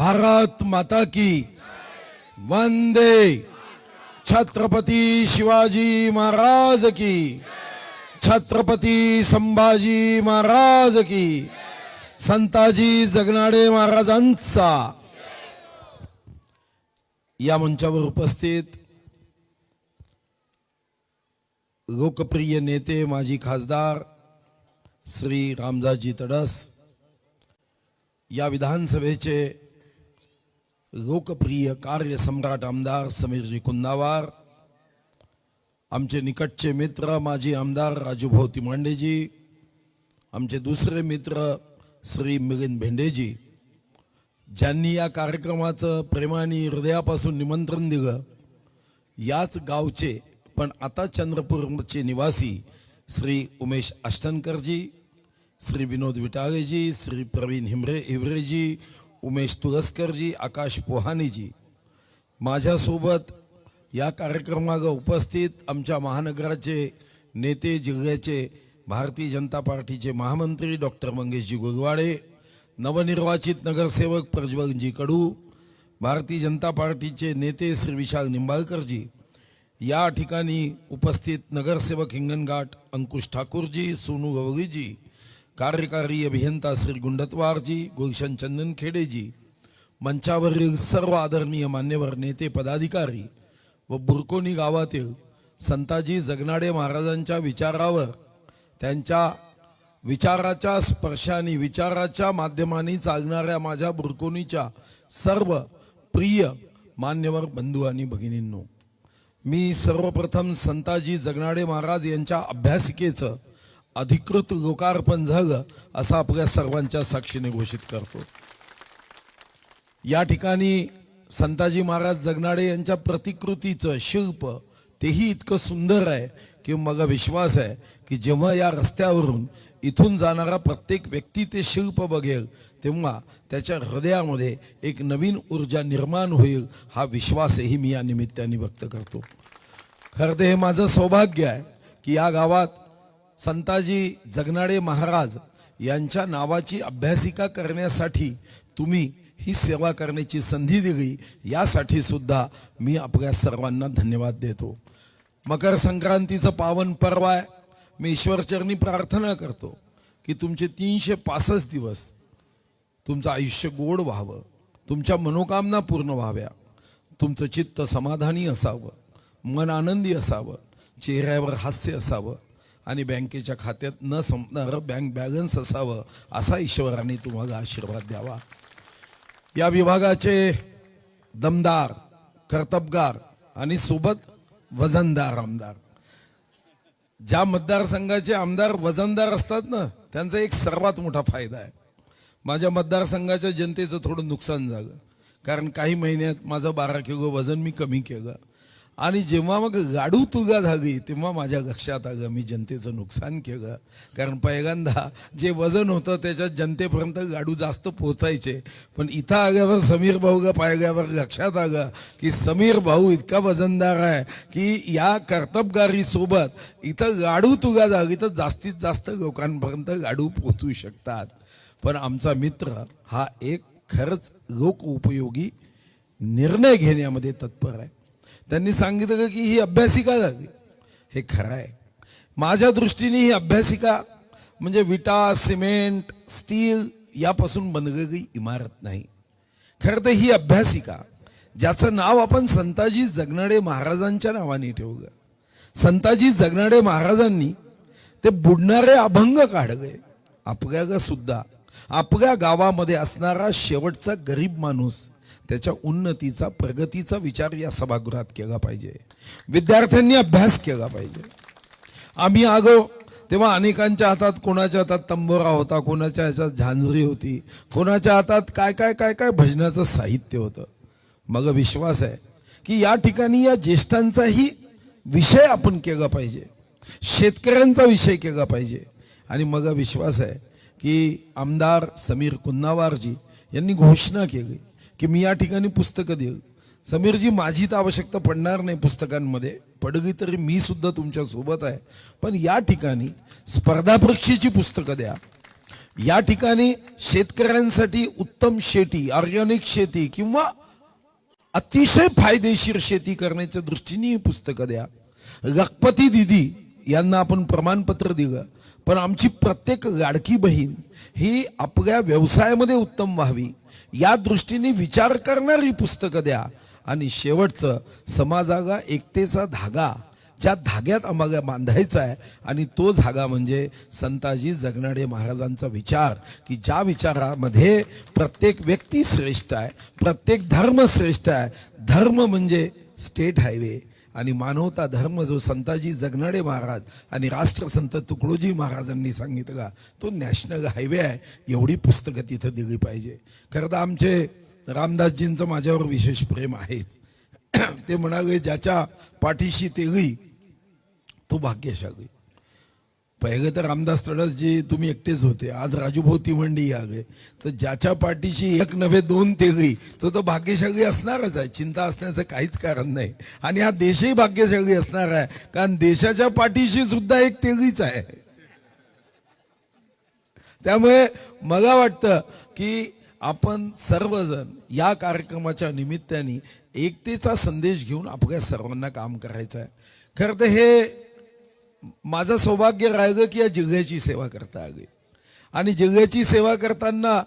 भारत माता की। वंदे। छत्रपती शिवाजी महाराज की। छत्रपती संभाजी महाराज की। संताजी जगनाडे महाराजांचा। या मंचावर उपस्थित लोकप्रिय नेते माजी खासदार श्री रामदासजी तडस या विधानसभेचे लोकप्रिय कार्य सम्राट आमदार समीरजी कुंदावार आमचे निकटचे मित्र माजी आमदार राजूभाऊ तिमांडेजी आमचे दुसरे मित्र श्री मिलिंद भेंडेजी ज्यांनी या कार्यक्रमाचं प्रेमाने हृदयापासून निमंत्रण दिलं याच गावचे पण आता चंद्रपूरचे निवासी श्री उमेश अष्टनकरजी श्री विनोद विटाळेजी श्री प्रवीण हिमरे हिवरेजी उमेश तुरस्करजी आकाश पोहानेजी माझ्यासोबत या कार्यक्रमाग उपस्थित आमच्या महानगराचे नेते जिल्ह्याचे भारतीय जनता पार्टीचे महामंत्री डॉक्टर मंगेशजी गुरवाडे नवनिर्वाचित नगरसेवक प्रज्वलजी कडू भारतीय जनता पार्टीचे नेते श्री विशाल निंबाळकरजी या ठिकाणी उपस्थित नगरसेवक हिंगणघाट अंकुश ठाकूरजी सोनू गवळीजी कार्यकारी अभियंता श्री गुंडत्वारजी गुलशन चंदन खेडेजी मंचावरील सर्व आदरणीय मान्यवर नेते पदाधिकारी व बुरकोनी गावातील संताजी जगनाडे महाराजांच्या विचारावर त्यांच्या विचाराच्या स्पर्शाने विचाराच्या माध्यमाने चालणाऱ्या माझ्या बुरकोनीच्या सर्व प्रिय मान्यवर बंधू आणि भगिनींनो मी सर्वप्रथम संताजी जगनाडे महाराज यांच्या अभ्यासिकेचं अधिकृत लोकार्पण झालं असं आपल्या सर्वांच्या साक्षीने घोषित करतो. या ठिकाणी संताजी महाराज जगनाडे यांच्या प्रतिकृतीचं शिल्प तेही इतकं सुंदर आहे की मला विश्वास आहे की जेव्हा या रस्त्यावरून इथून जाणारा प्रत्येक व्यक्ती ते शिल्प बघेल तेव्हा त्याच्या हृदयामध्ये एक नवीन ऊर्जा निर्माण होईल हा विश्वासही मी या निमित्ताने व्यक्त करतो. खरं तर हे माझं सौभाग्य आहे की या गावात संताजी जगनाडे महाराज यांच्या नावाची अभ्यासिका करण्यासाठी तुम्ही ही सेवा करण्याची संधी दिली. यासाठी सुद्धा मी आपल्या सर्वांना धन्यवाद देतो. मकर संक्रांतीचं पावन पर्व आहे. मी ईश्वरचरणी प्रार्थना करतो की तुमचे तीनशे पासष्ट दिवस तुमचं आयुष्य गोड व्हावं. तुमच्या मनोकामना पूर्ण व्हाव्या. तुमचं चित्त समाधानी असावं. मन आनंदी असावं. चेहऱ्यावर हास्य असावं. आणि बँकेच्या खात्यात न संपणारं बँक बॅलन्स असावं असा ईश्वराने तुम्हाला आशीर्वाद द्यावा. या विभागाचे दमदार कर्तबगार आणि सोबत वजनदार आमदार. ज्या मतदारसंघाचे आमदार वजनदार असतात ना त्यांचा एक सर्वात मोठा फायदा आहे. माझ्या मतदारसंघाच्या जनतेचं थोडं नुकसान झालं. कारण काही महिन्यात माझं बारा किलो वजन मी कमी केलं. आणि जेव्हा मग गाडू तुगा धागी तेव्हा माझ्या लक्षात आलं मी जनतेचं नुकसान केलं. कारण पहिल्यांदा जे वजन होतं त्याच्यात जनतेपर्यंत गाडू जास्त पोचायचे पण इथं आल्यावर समीर भाऊला पाहिल्यावर लक्षात आलं की समीर भाऊ इतका वजनदार आहे की या कर्तबगारीसोबत इथं गाडू तुगा धागी तर जास्तीत जास्त लोकांपर्यंत गाडू पोचू शकतात. पण आमचा मित्र हा एक खरंच लोक उपयोगी निर्णय घेण्यामध्ये तत्पर आहे. त्यांनी सांगितलं की ही अभ्यासिका झाली. हे खरं आहे. माझ्या दृष्टीने ही अभ्यासिका म्हणजे विटा सिमेंट स्टील यापासून बनलेली इमारत नाही. खरं तर ही अभ्यासिका ज्याचं नाव आपण संताजी जगनाडे महाराजांच्या नावाने ठेवलं. संताजी जगनाडे महाराजांनी ते बुडणारे अभंग काढले. आपल्याला सुद्धा आपल्या गावामध्ये असणारा शेवटचा गरीब माणूस त्याच्या उन्नतीचा प्रगतीचा विचार या सभागृहात केला पाहिजे. विद्यार्थ्यांनी अभ्यास केला पाहिजे. आम्ही आगो तेव्हा अनेकांच्या हातात कोणाच्या हातात तंबोरा होता कोणाच्या ह्याच्यात झांजरी होती कोणाच्या हातात काय काय काय काय भजनाचं साहित्य होतं. मग विश्वास आहे की या ठिकाणी या ज्येष्ठांचाही विषय आपण केला पाहिजे. शेतकऱ्यांचा विषय केला पाहिजे. आणि मग विश्वास आहे की आमदार समीर कुन्नावारजी यांनी घोषणा केली. की मी या ठिकाणी पुस्तकं देईल. समीरजी माझी तर आवश्यकता पडणार नाही पुस्तकांमध्ये. पडगी तरी मी सुद्धा तुमच्यासोबत आहे. पण या ठिकाणी स्पर्धा परीक्षेची पुस्तकं द्या. या ठिकाणी शेतकऱ्यांसाठी उत्तम शेती ऑर्गॅनिक शेती किंवा अतिशय फायदेशीर शेती करण्याच्या दृष्टीने ही पुस्तकं द्या. लखपती दिदी यांना आपण प्रमाणपत्र दिलं. पण आमची प्रत्येक लाडकी बहीण ही आपल्या व्यवसायामध्ये उत्तम व्हावी. या दृष्टीने विचार करणारी पुस्तकं द्या. आणि शेवटचं समाजाला एकतेचा धागा ज्या धाग्यात आम्हाला बांधायचा आहे. आणि तो धागा म्हणजे संताजी जगनाडे महाराजांचा विचार की ज्या विचारामध्ये प्रत्येक व्यक्ती श्रेष्ठ आहे प्रत्येक धर्म श्रेष्ठ आहे. धर्म म्हणजे स्टेट हायवे. आणि मानवता धर्म जो संताजी जगनाडे महाराज आणि राष्ट्रसंत तुकडोजी महाराजांनी सांगितला तो नॅशनल हायवे आहे. एवढी पुस्तकं तिथं दिली पाहिजे. खरं तर आमचे रामदासजींचं माझ्यावर विशेष प्रेम आहेच. ते म्हणाले ज्याच्या पाठीशी तेगई तो भाग्यशाली. पहिले तर रामदास तडसजी तुम्ही एकटेच होते. आज राजूभाऊ मंडी आले. तर ज्याच्या पाठीशी एक नव्हे दोन तेगळी तो तो भाग्यशाली असणारच आहे. चिंता असण्याचं काहीच कारण नाही. आणि हा देशही भाग्यशाली असणार आहे. कारण देशाच्या पाठीशी सुद्धा एक तेगीच आहे. त्यामुळे मला वाटतं की आपण सर्वजण या कार्यक्रमाच्या निमित्ताने एकतेचा संदेश घेऊन आपल्या सर्वांना काम करायचं आहे. खरं तर हे माझं सौभाग्य राहिलं की या जिल्ह्याची सेवा करता आली. आणि जिल्ह्याची सेवा करताना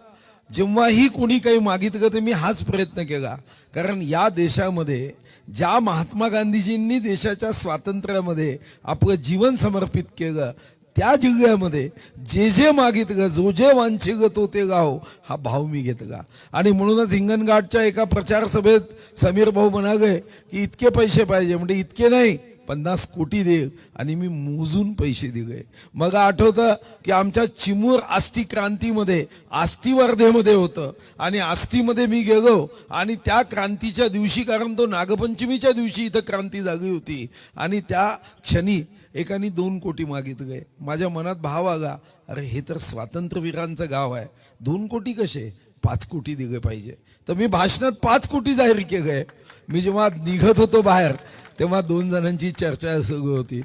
जेव्हाही कोणी काही मागितलं तर मी हाच प्रयत्न केला. कारण या देशामध्ये ज्या महात्मा गांधीजींनी देशाच्या स्वातंत्र्यामध्ये आपलं जीवन समर्पित केलं त्या जिल्ह्यामध्ये जे जे मागितलं जो जे वांछिग तो ते गाव हा भाव मी घेतला. आणि म्हणूनच हिंगणघाटच्या एका प्रचार सभेत समीर भाऊ म्हणाले की इतके पैसे पाहिजे. म्हणजे इतके नाही पन्नास कोटी दे आणि मी मोजून पैसे दिले. मग आठवतं की आमच्या चिमूर आष्टी क्रांतीमध्ये आष्टी वर्धेमध्ये होतं. आणि आष्टीमध्ये मी गेलो आणि त्या क्रांतीच्या दिवशी कारण तो नागपंचमीच्या दिवशी इथं क्रांती झाली होती. आणि त्या क्षणी एकाने दोन कोटी मागितले. माझ्या मनात भाव आला अरे हे तर स्वातंत्र्यवीरांचं गाव आहे. दोन कोटी कसे? पाच कोटी दिले पाहिजे. तर मी भाषणात पाच कोटी जाहीर केले. मी जेव्हा निघत होतो बाहेर तेव्हा दोन जणांची चर्चा सुरू होती.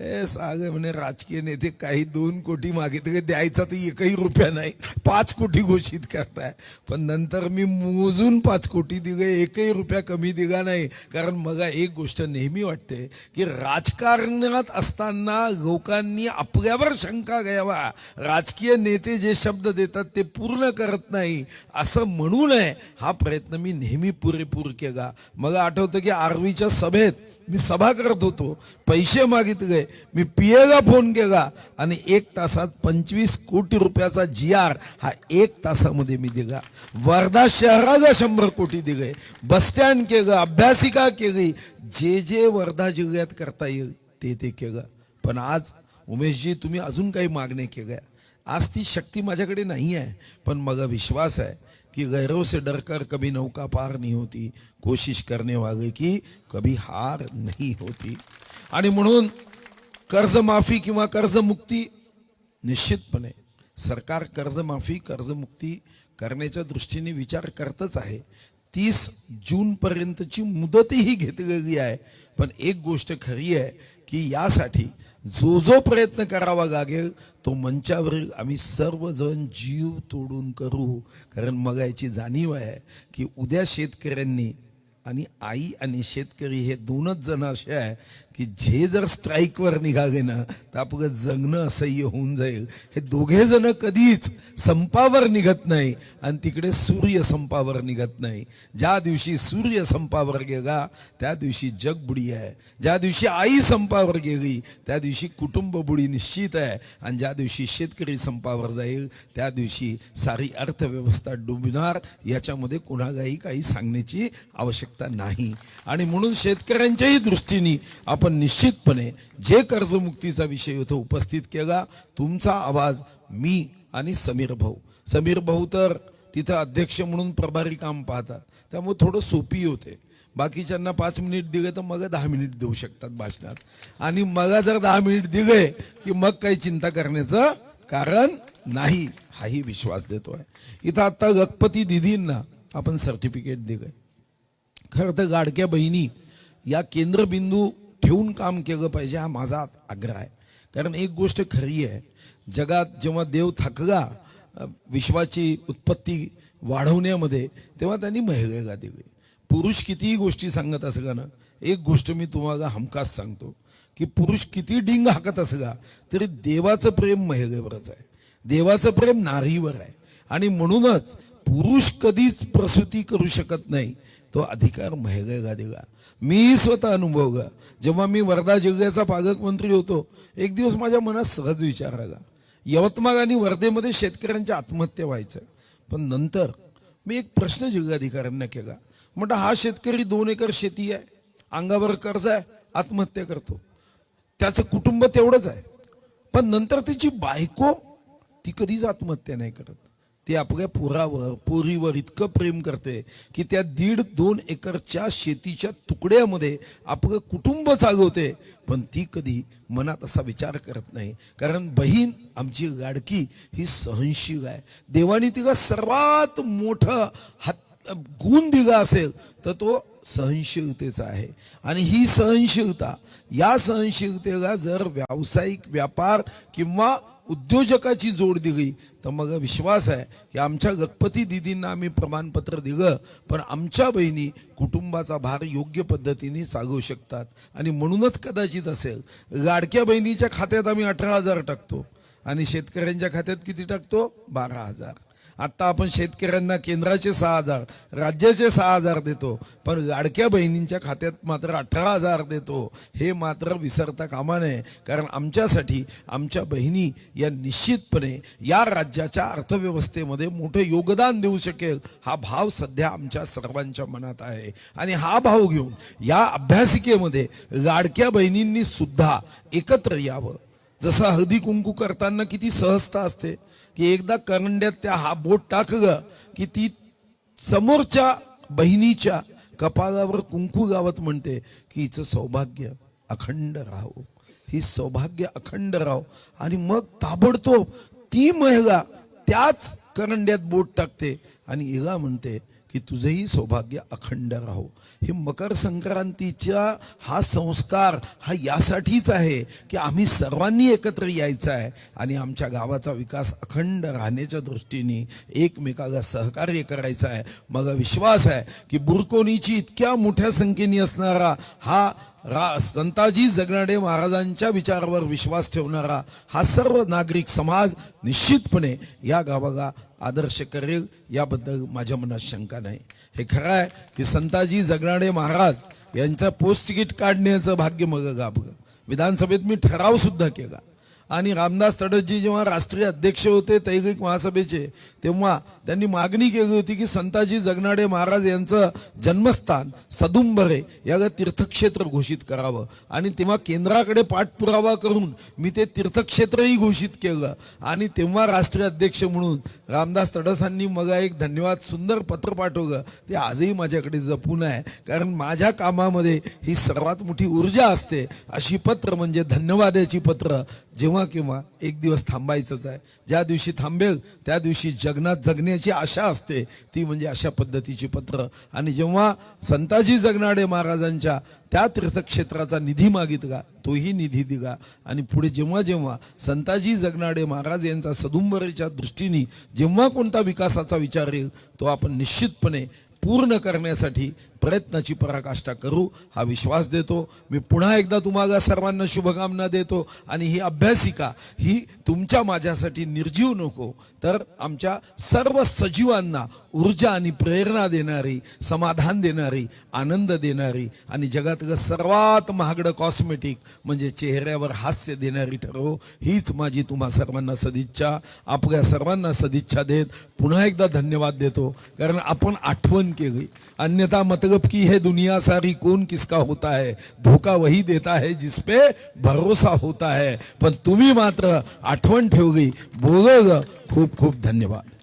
ए साग म्हणे राजकीय नेते काही दोन कोटी मागितले द्यायचा तर एकही रुपया नाही. पाच कोटी घोषित करताय. पण नंतर मी मोजून पाच कोटी दिले एकही रुपया कमी दिला नाही. कारण मला एक गोष्ट नेहमी वाटते की राजकारणात असताना लोकांनी आपल्यावर शंका घ्यावा. राजकीय नेते जे शब्द देतात ते पूर्ण करत नाही. असं म्हणू नये. हा प्रयत्न मी नेहमी पुरेपूर केला. मला आठवतं की आर्वीच्या सभेत मी सभा करत होतो. पैसे मागितले. मी पिएगा फोन केला आणि एक तासात पंचवीस कोटी रुपयाचा जी आर हा एक तासामध्ये मी दिला वर्धा शहराला शंभर कोटी दिले बस स्टँड केलं अभ्यासिका केली जे जे वर्धा जिल्ह्यात करता येईल ते ते केलं पण आज उमेशजी तुम्ही अजून काही मागण्या केल्या आज ती शक्ती माझ्याकडे नाही आहे पण मला विश्वास आहे कि गैरों से डरकर कभी नौका पार नहीं होती. कोशिश करने वाले की कभी हार नहीं होती. आणि म्हणून कर्जमाफी किंवा कर्जमुक्ती निश्चितपणे. सरकार कर्जमाफी कर्जमुक्ती करण्याच्या दृष्टीने विचार करतच आहे. तीस जूनपर्यंतची मुदतही घेतलेली आहे. पण एक गोष्ट खरी आहे की यासाठी जो जो प्रयत्न करावा लागेल तो मंचावरील आम्ही सर्वजण जीव तोडून करू. कारण मग याची जाणीव आहे की उद्या शेतकऱ्यांनी आणि आई आणि शेतकरी हे दोनच जण असे आहे की जे जर स्ट्राईकवर निघाले ना तर आपलं जगणं असह्य होऊन जाईल. हे दोघे जण कधीच संपावर निघत नाही आणि तिकडे सूर्य संपावर निघत नाही. ज्या दिवशी सूर्य संपावर गेला त्या दिवशी जग बुडी आहे ज्या दिवशी आई संपावर गेली त्या दिवशी कुटुंब बुडी निश्चित आहे. आणि ज्या दिवशी शेतकरी संपावर जाईल त्या दिवशी सारी अर्थव्यवस्था डुबणार याच्यामध्ये कुणालाही काही सांगण्याची आवश्यकता नाही. आणि म्हणून शेतकऱ्यांच्याही दृष्टीने आपण आपण निश्चितपणे जे कर्जमुक्तीचा विषय इथं उपस्थित केला तुमचा आवाज मी आणि समीर भाऊ. समीर भाऊ तर तिथं अध्यक्ष म्हणून प्रभारी काम पाहतात. त्यामुळे थोडं सोपी होते. बाकीच्यांना पाच मिनिट दिले तर मग दहा मिनिट देऊ शकतात भाषणात. आणि मला जर दहा मिनिट दिले की मग काही चिंता करण्याचं कारण नाही हाही विश्वास देतोय. इथं आता गणपती दिदींना आपण सर्टिफिकेट दिलंय. खरं तर गाडक्या बहिणी या केंद्रबिंदू ठेवून काम केलं पाहिजे हा माझा आग्रह आहे. कारण एक गोष्ट खरी आहे जगात जेव्हा देव थकला विश्वाची उत्पत्ती वाढवण्यामध्ये तेव्हा त्यांनी महिलेला दिली. पुरुष कितीही गोष्टी सांगत असला ना एक गोष्ट मी तुम्हाला हमखास सांगतो की पुरुष किती डिंग हाकत असला तरी देवाचं प्रेम महिलेवरच आहे. देवाचं प्रेम नारीवर आहे. आणि म्हणूनच पुरुष कधीच प्रसूती करू शकत नाही तो अधिकार महिलेला देगा. मी स्वतः अनुभवला जेव्हा मी वर्धा जिल्ह्याचा पालकमंत्री होतो एक दिवस माझ्या मनात सहज विचार आला. यवतमाळ आणि वर्धेमध्ये शेतकऱ्यांच्या आत्महत्या व्हायच्या पण नंतर मी एक प्रश्न जिल्हाधिकाऱ्यांना केला. म्हटलं हा शेतकरी दोन एकर शेती आहे अंगावर कर्ज आहे आत्महत्या करतो. त्याचं कुटुंब तेवढंच आहे. पण नंतर त्याची बायको ती कधीच आत्महत्या नाही करत. ती आपल्या पुरावर पुरीवर इतकं प्रेम करते की त्या दीड दोन एकरच्या शेतीच्या तुकड्यामध्ये आपलं कुटुंब चालवते पण ती कधी मनात असा विचार करत नाही. कारण बहीण आमची लाडकी ही सहनशील आहे. देवाने तिला सर्वात मोठं हात गुण दिला असेल तर तो सहनशीलतेचा आहे. आणि ही सहनशीलता या सहनशीलतेला जर व्यावसायिक व्यापार किंवा उद्योजकाची जोड दिली. तर मग विश्वास आहे की आमच्या गणपती दिदींना आम्ही प्रमाणपत्र दिलं पण आमच्या बहिणी कुटुंबाचा भार योग्य पद्धतीने चालवू शकतात. आणि म्हणूनच कदाचित असेल लाडक्या बहिणीच्या खात्यात आम्ही अठरा हजार टाकतो आणि शेतकऱ्यांच्या खात्यात किती टाकतो? बारा हजार. आत्ता आपण शेतकऱ्यांना केंद्राचे सहा हजार राज्याचे सहा हजार देतो. पण लाडक्या बहिणींच्या खात्यात मात्र अठरा हजार देतो. हे मात्र विसरता कामा नये. कारण आमच्यासाठी आमच्या बहिणी या निश्चितपणे या राज्याच्या अर्थव्यवस्थेमध्ये मोठं योगदान देऊ शकेल हा भाव सध्या आमच्या सर्वांच्या मनात आहे. आणि हा भाव घेऊन या अभ्यासिकेमध्ये लाडक्या बहिणींनी सुद्धा एकत्र यावं. जसं हळदी कुंकू करताना किती सहजता असते. की एकदा करंड्यात त्या हा बोट टाक ग की ती समोरच्या बहिणीच्या कपाळावर कुंकू गावत म्हणते की हिचं सौभाग्य अखंड राहो. ही सौभाग्य अखंड राहो. आणि मग ताबडतोब ती महिला त्याच करंड्यात बोट टाकते आणि इला म्हणते की तुझंही सौभाग्य अखंड राहो. हे मकर संक्रांतीचा हा संस्कार हा यासाठीच आहे की आम्ही सर्वांनी एकत्र यायचं आहे आणि आमच्या गावाचा विकास अखंड राहण्याच्या दृष्टीने एकमेकाला सहकार्य करायचं आहे. मग विश्वास आहे की बुरकोनीची इतक्या मोठ्या संख्येने असणारा हा रा संताजी जगनाडे महाराजांच्या विचारावर विश्वास ठेवणारा हा सर्व नागरिक समाज निश्चितपणे या गावाला आदर्श करेल याबद्दल माझ्या मनात शंका नाही. हे खरं आहे की संताजी जगनाडे महाराज यांचं पोस्ट तिकीट काढण्याचं भाग्य मग गाभलं विधानसभेत मी ठराव सुद्धा केला. आणि रामदास तडसजी जेव्हा राष्ट्रीय अध्यक्ष होते तैगिक महासभेचे तेव्हा त्यांनी मागणी केली होती की संताजी जगनाडे महाराज यांचं जन्मस्थान सदुंबरे याला तीर्थक्षेत्र घोषित करावं. आणि तेव्हा केंद्राकडे पाठपुरावा करून मी ते तीर्थक्षेत्रही घोषित केलं. आणि तेव्हा राष्ट्रीय अध्यक्ष म्हणून रामदास तडसांनी मग एक धन्यवाद सुंदर पत्र पाठवलं. ते आजही माझ्याकडे जपून आहे. कारण माझ्या कामामध्ये ही सर्वात मोठी ऊर्जा असते अशी पत्र म्हणजे धन्यवादाची पत्र. जेव्हा केव्हा एक दिवस थांबायचंच आहे. ज्या दिवशी थांबेल त्या दिवशी जगनात जगण्याची आशा असते. ती म्हणजे अशा पद्धतीची पत्र. आणि जेव्हा संताजी जगनाडे महाराजांच्या त्या तीर्थक्षेत्राचा निधी मागितला तोही निधी दिला आणि पुढे जेव्हा जेव्हा संताजी जगनाडे महाराज यांचा सदुंबरेच्या दृष्टीने जेव्हा कोणता विकासाचा विचार येईल तो आपण निश्चितपणे पूर्ण करण्यासाठी प्रयत्नाची पराकाष्ठा करू हा विश्वास देतो. मी पुन्हा एकदा तुम्हाला सर्वांना शुभकामना देतो. आणि ही अभ्यासिका ही तुमच्या माझ्यासाठी निर्जीव नको तर आमच्या सर्व सजीवांना ऊर्जा आणि प्रेरणा देणारी समाधान देणारी आनंद देणारी आणि जगातलं सर्वात महागडं कॉस्मेटिक म्हणजे चेहऱ्यावर हास्य देणारी ठरव हीच माझी तुम्हा सर्वांना सदिच्छा. आपल्या सर्वांना सदिच्छा देत पुन्हा एकदा धन्यवाद देतो. कारण आपण आठवण केली. अन्यथा गजब की है दुनिया सारी कौन किसका होता है? धोका वही देता है जिसपे भरोसा होता है। पण तुम्ही मात्र आठवण ठेवू गई। बोल खूप खूप धन्यवाद।